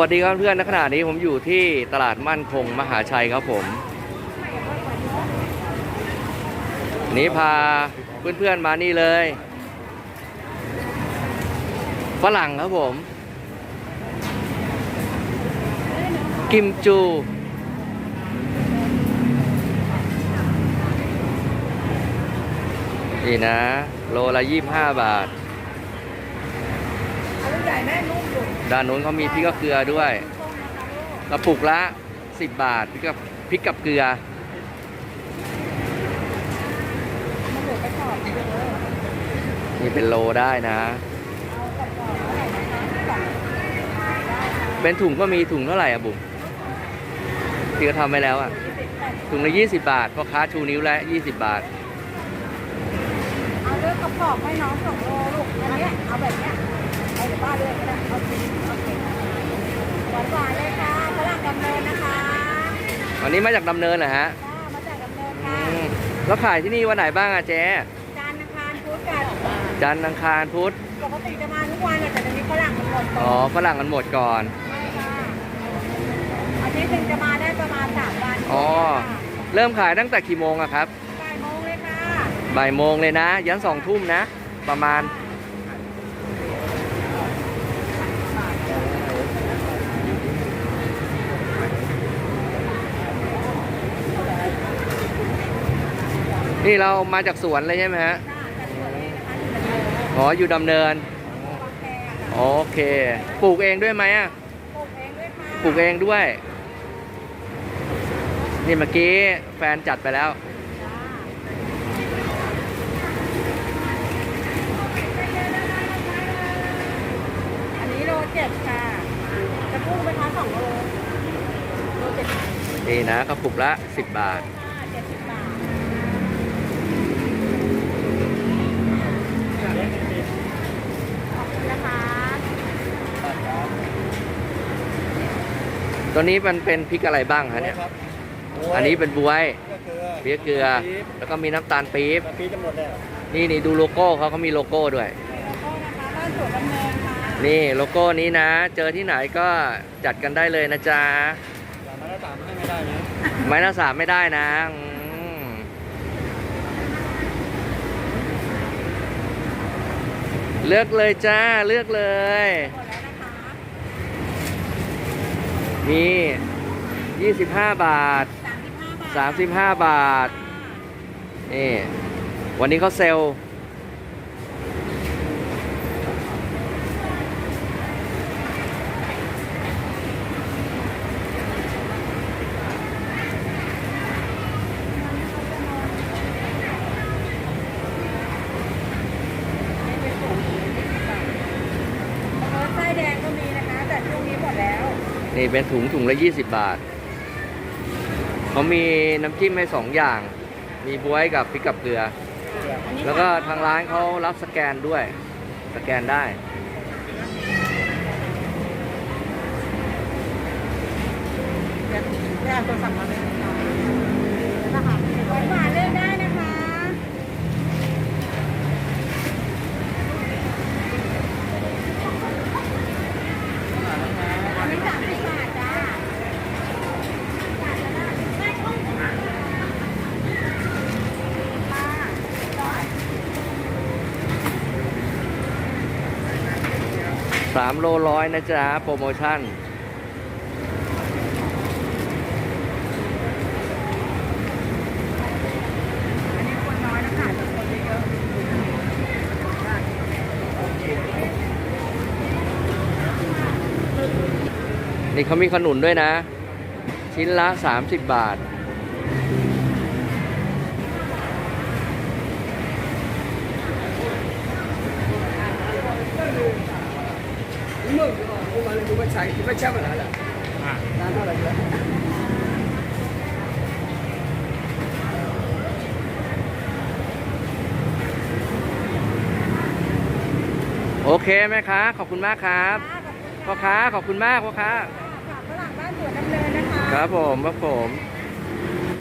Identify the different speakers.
Speaker 1: วัสดีครับเพื่อนณขณะนี้ผมอยู่ที่ตลาดมั่นคงมหาชัยครับผมนี้พาเพื่อนๆมานี่เลยฝรั่งครับผม กิมจู นี่นะ โลละยี่ห้าบาท ด้านนู้นเขามีพริกกับเกลือด้วยกระปุกละ10บบาทพริกกับพริกกับเกลือนี่เป็นโลได้นะ เป็นถุงก็มีถุงเท่าไหร่อะบุ๋มที่เขาทำไว้แล้วอะ ถุงละ20บาทพ่อค้าชูนิ้วแล้ว20บาท
Speaker 2: เอาเลือกกระป๋องให้น้องสองโลลูกอันนี้เอาแบบเนี้ย เอาเดี๋ยวป้าเลือกก็ได้เอาสีโอเคหวานหวานเลยค่ะฝรั่งดำเนินนะคะ
Speaker 1: วันนี้มาจากดำเนินเหรอฮะ
Speaker 2: จ้ามาจากดำเนินค่ะ
Speaker 1: มแล้วขายที่นี่วันไหนบ้างอะเจ๊
Speaker 2: จานทร์อังคารพุธกัน
Speaker 1: จันทร์อังคารพุธ
Speaker 2: ปกติจะมาทุกวันแต่ตอนนี้ฝรั่งมันหมด
Speaker 1: อ๋อฝรั่งกันหมดก่อน
Speaker 2: ใช่ค่ะอาทิตย์หนึ่งจะมาได้ประมาณสามวัน
Speaker 1: อ๋อ เริ่มขายตั้งแต่กี่โมงอะครับ
Speaker 2: บ่ายโมงเลยค่ะ
Speaker 1: บ่ายโมงเลยนะ ยันสองทุ่มนะ ประมาณ นี่เรามาจากสวนเลยใช่ไหมฮะ
Speaker 2: จ้าจะสวยเลยนะคะอยู่ดำเนิน
Speaker 1: อ๋ออยู่ดำเนิน
Speaker 2: บางแคค่ะ
Speaker 1: โอเค ปลูกเองด้วยไหมอะ
Speaker 2: ปลูกเองด้วยค่ะ
Speaker 1: ปลูกเองด้วย นี่เมื่อกี้แฟนจัดไปแล้ว
Speaker 2: จ้าอันนี้โลเจ็ดค่ะจะพุ่งไปคะสองโลโลเจ็ด
Speaker 1: นี่นะกระปุกละ10บาท
Speaker 2: ค่ะเจ็ดสิบบาทขอบคุณนะคะ
Speaker 1: ตัวนี้มันเป็นพริกอะไรบ้างคะเนี่ยอันนี้เป็นบวย
Speaker 3: เกลือ
Speaker 1: พริกเกลือ แล้วก็มีน้ำตาลปี๊บ
Speaker 3: ปีจะหมดแล้ว
Speaker 1: นี่นี่ดูโลโก้เขาเขามีโลโก้ด้วย
Speaker 2: โลโก้นะคะบ้านสวนดำเนินค่ะ
Speaker 1: นี่โลโก้นี้นะ เจอที่ไหนก็จัดกันได้เลยนะจ๊ะ
Speaker 3: สามารถตามให้ไม่ได้นะ
Speaker 1: ไม้หน้าสามไม่ได้นะอืมเลือกเลยจ้า เลือกเลย
Speaker 2: หมดแล้ว นะคะ
Speaker 1: นี่ 25บาท
Speaker 2: สามสิบห้าบาท
Speaker 1: 35 บาท นี่ วันนี้เขาเซลล์
Speaker 2: เออไส้แดงก็มีนะคะ แต่ช่วงนี้หมดแล้ว
Speaker 1: นี่เป็นถุงถุงละ20บาท เขามีน้ำจิ้มให้สองอย่าง มีบวยกับพริกกับเกลือ
Speaker 2: อนน
Speaker 1: แล้วก็ทางร้านเขารับสแกนด้วย สแกนได้
Speaker 2: ไม่เอาโทรศัพท์มาเลยนะคะหวานหวานๆเลือกได้นะคะ อันนี้สามสิบบาทจ้า
Speaker 1: 3โลร้อยนะจ๊ะ โปรโมชั่น
Speaker 2: อันนี้คนน้อยนะคะแต่คนเยอะ
Speaker 1: นี่เขามีขนุนด้วยนะ ชิ้นละ 30 บาท โอเคไหมคะขอบคุณมากครับ
Speaker 2: ค่ะขอบคุณ
Speaker 1: พ่อค้าขอบคุณมากพ่อค้า
Speaker 2: ค่ะฝรั่งบ้านสวนดำเนินนะคะ
Speaker 1: ครับผมครับผม
Speaker 2: ค